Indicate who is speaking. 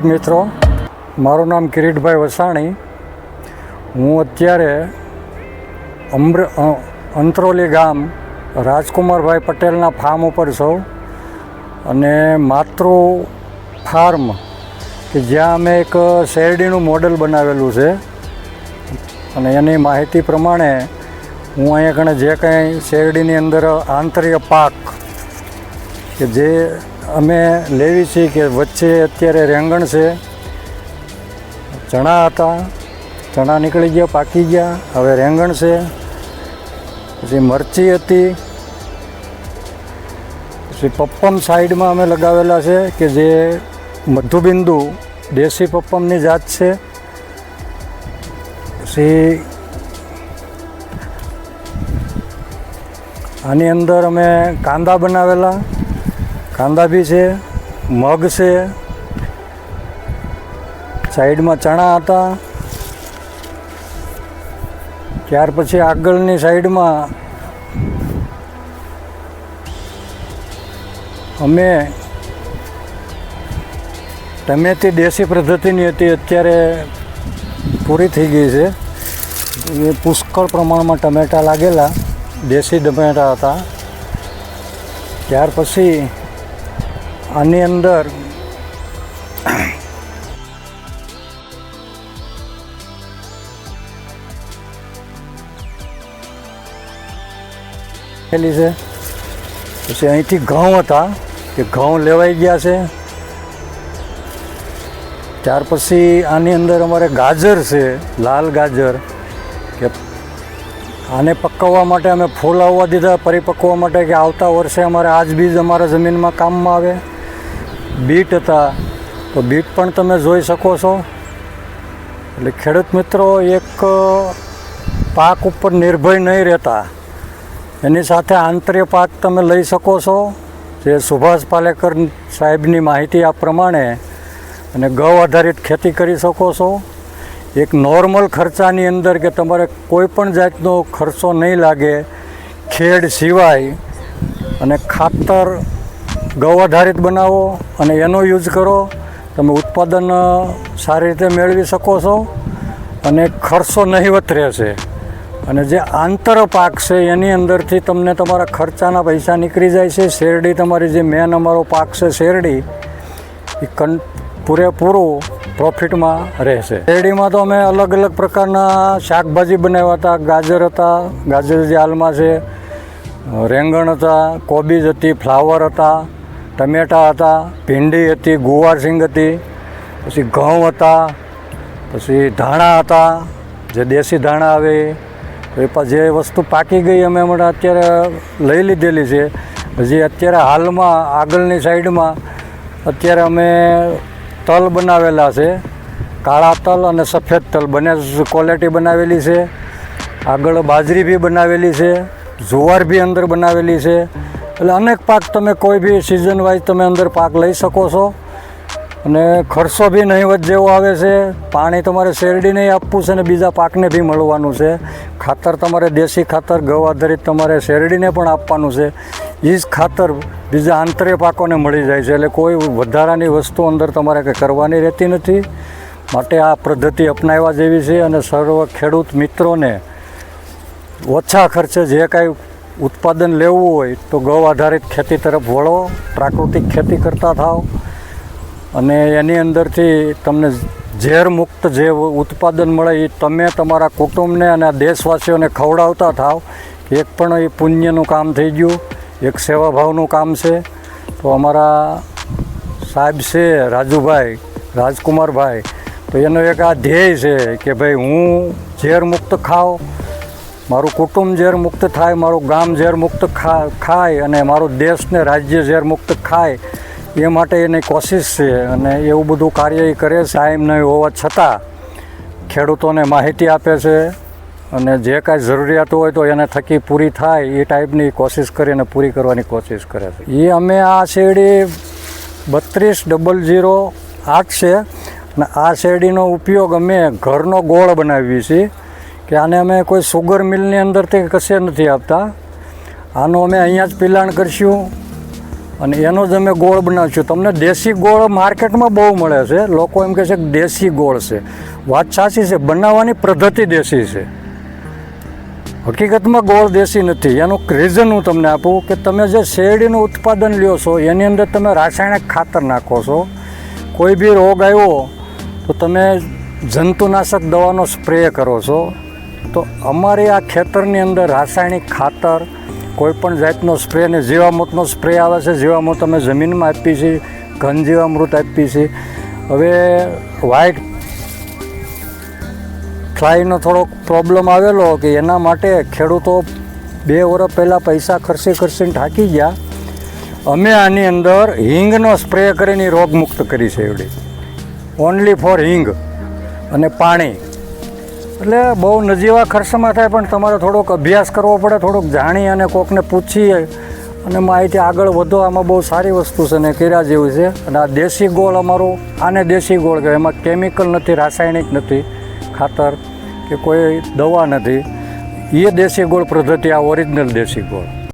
Speaker 1: ખેડૂત મિત્રો. મારું નામ કિરીટભાઈ વસાણી. હું અત્યારે અમ્ર અંત્રોલી ગામ રાજકુમારભાઈ પટેલના ફાર્મ ઉપર છું અને માતૃ ફાર્મ, કે જ્યાં અમે એક શેરડીનું મોડલ બનાવેલું છે. અને એની માહિતી પ્રમાણે હું અહીંયા કણે જે કંઈ શેરડીની અંદર આંતરિય પાક, કે જે અમે લેવી છીએ કે વચ્ચે અત્યારે રેંગણ છે. ચણા હતા. ચણા નીકળી ગયા, પાકી ગયા. હવે રેંગણ છે. પછી મરચી હતી. પછી પપ્પમ સાઈડમાં અમે લગાવેલા છે કે જે મધુબિંદુ, દેશી પપ્પમની જાત છે. પછી આની અંદર અમે કાંદા બનાવેલા. કાંદા બી છે, મગ છે, સાઈડમાં ચણા હતા. ત્યાર પછી આગળની સાઈડમાં અમે ટમેતી દેશી પદ્ધતિની હતી, અત્યારે પૂરી થઈ ગઈ છે. એ પુષ્કળ પ્રમાણમાં ટમેટાં લાગેલા, દેશી ટમેટાં હતા. ત્યાર પછી આની અંદર પેલી છે. પછી અહીંથી ઘઉં હતા કે ઘઉં લેવાઈ ગયા છે. ત્યાર પછી આની અંદર અમારે ગાજર છે, લાલ ગાજર, કે આને પકવવા માટે અમે ફૂલ આવવા દીધા પરિપકવા માટે કે આવતા વર્ષે અમારે આજ બીજ અમારા જમીનમાં કામમાં આવે. બીટ હતા. તો બીટ પણ તમે જોઈ શકો છો. એટલે ખેડૂત મિત્રો, એક પાક ઉપર નિર્ભય નહીં રહેતા. એની સાથે આંતરિક પાક તમે લઈ શકો છો. જે સુભાષ પાલેકર સાહેબની માહિતી આ પ્રમાણે અને ગૌ આધારિત ખેતી કરી શકો છો. એક નોર્મલ ખર્ચાની અંદર કે તમારે કોઈ પણ જાતનો ખર્ચો નહીં લાગે, ખેડ સિવાય અને ખાતર ગૌ આધારિત બનાવો અને એનો યુઝ કરો, તમે ઉત્પાદન સારી રીતે મેળવી શકો છો અને ખર્ચો નહીવત રહેશે. અને જે આંતર પાક છે, એની અંદરથી તમને તમારા ખર્ચાના પૈસા નીકળી જાય છે. શેરડી તમારી જે મેન અમારો પાક છે, શેરડી, એ કન, પૂરેપૂરું પ્રોફિટમાં રહેશે. શેરડીમાં તો અમે અલગ અલગ પ્રકારના શાકભાજી બનાવ્યા હતા. ગાજર હતા, ગાજર જે હાલમાં છે રેંગણ હતા, કોબીજ હતી, ફ્લાવર હતા ટમેટા હતા, ભીંડી હતી ગુવારસિંગ હતી, પછી ઘઉં હતા, પછી ધાણા હતા, જે દેશી ધાણા આવે એ. જે વસ્તુ પાકી ગઈ અમે હમણાં અત્યારે લઈ લીધેલી છે. હજી અત્યારે હાલમાં આગળની સાઈડમાં અત્યારે અમે તલ બનાવેલા છે. કાળા તલ અને સફેદ તલ, બંને ક્વોલિટી બનાવેલી છે. આગળ બાજરી બી બનાવેલી છે. જુવાર બી અંદર બનાવેલી છે. એટલે અનેક પાક તમે કોઈ બી સિઝન વાઇઝ તમે અંદર પાક લઈ શકો છો. અને ખર્ચો બી નહીવત જેવો આવે છે. પાણી તમારે શેરડી નહીં આપવું છે અને બીજા પાકને બી મળવાનું છે. ખાતર તમારે દેશી ખાતર, ગૌ આધારિત તમારે શેરડીને પણ આપવાનું છે. એ જ ખાતર બીજા આંતરે પાકોને મળી જાય છે. એટલે કોઈ વધારાની વસ્તુ અંદર તમારે કંઈ કરવાની રહેતી નથી. માટે આ પદ્ધતિ અપનાવવા જેવી છે અને સર્વ ખેડૂત મિત્રોને ઓછા ખર્ચે જે કાંઈ ઉત્પાદન લેવું હોય તો ગૌ આધારિત ખેતી તરફ વળો, પ્રાકૃતિક ખેતી કરતા થાવ. અને એની અંદરથી તમને ઝેર મુક્ત જે ઉત્પાદન મળે એ તમે તમારા કુટુંબને અને આ દેશવાસીઓને ખવડાવતા થાવ. એક પણ એ પુણ્યનું કામ થઈ ગયું, એક સેવાભાવનું કામ છે. તો અમારા સાહેબ છે રાજુભાઈ, રાજકુમારભાઈ, તો એનો એક આ ધ્યેય છે કે ભાઈ હું ઝેર મુક્ત ખાઉં મારું કુટુંબ ઝેર મુક્ત થાય, મારું ગામ ઝેર મુક્ત ખાય અને મારું દેશ ને રાજ્ય ઝેર મુક્ત ખાય, એ માટે એની કોશિશ છે અને એવું બધું કાર્ય એ કરે છે. ટાઈમ નહીં હોવા છતાં ખેડૂતોને માહિતી આપે છે અને જે કાંઈ જરૂરિયાતો હોય તો એને થકી પૂરી થાય, એ ટાઈપની કોશિશ કરીને પૂરી કરવાની કોશિશ કરે છે. એ અમે આ શેરડી બત્રીસ ડબલ ઝીરો આઠ છે અને આ શેરડીનો ઉપયોગ અમે ઘરનો ગોળ બનાવીએ છીએ. કે આને અમે કોઈ સુગર મિલની અંદરથી કશે નથી આપતા. આનું અમે અહીંયા જ પિલાણ કરશું અને એનો જ અમે ગોળ બનાવીશું. તમને દેશી ગોળ માર્કેટમાં બહુ મળે છે. લોકો એમ કહે છે કે દેશી ગોળ છે. વાત સાચી છે. બનાવવાની પદ્ધતિ દેશી છે. હકીકતમાં ગોળ દેશી નથી. એનું રીઝન હું તમને આપું કે તમે જે શેરડીનું ઉત્પાદન લ્યો છો, એની અંદર તમે રાસાયણિક ખાતર નાખો છો. કોઈ બી રોગ આવ્યો તો તમે જંતુનાશક દવાનો સ્પ્રે કરો છો. તો અમારે આ ખેતરની અંદર રાસાયણિક ખાતર, કોઈપણ જાતનો સ્પ્રે ને જીવામૃતનો સ્પ્રે આવે છે, જીવામૃત અમે જમીનમાં આપીએ છીએ ઘન જીવામૃત આપીએ છીએ. હવે વ્હાઇટ ફ્લાયનો થોડોક પ્રોબ્લેમ આવેલો કે એના માટે ખેડૂતો બે વર્ષ પહેલાં પૈસા ખર્ચી ખર્ચીને થાકી ગયા. અમે આની અંદર હિંગનો સ્પ્રે કરીને રોગમુક્ત કરી છે એવડી. ઓનલી ફોર હિંગ અને પાણી. એટલે બહુ નજીવા ખર્ચમાં થાય, પણ તમારે થોડોક અભ્યાસ કરવો પડે, થોડોક જાણી અને કોકને પૂછીએ. અને માહિતી આગળ વધો, આમાં બહુ સારી વસ્તુ છે ને કર્યા જેવું છે. અને આ દેશી ગોળ અમારું, આને દેશી ગોળ કહેવાય. એમાં કેમિકલ નથી, રાસાયણિક નથી, ખાતર કે કોઈ દવા નથી. એ દેશી ગોળ પદ્ધતિ, આ ઓરિજિનલ દેશી ગોળ.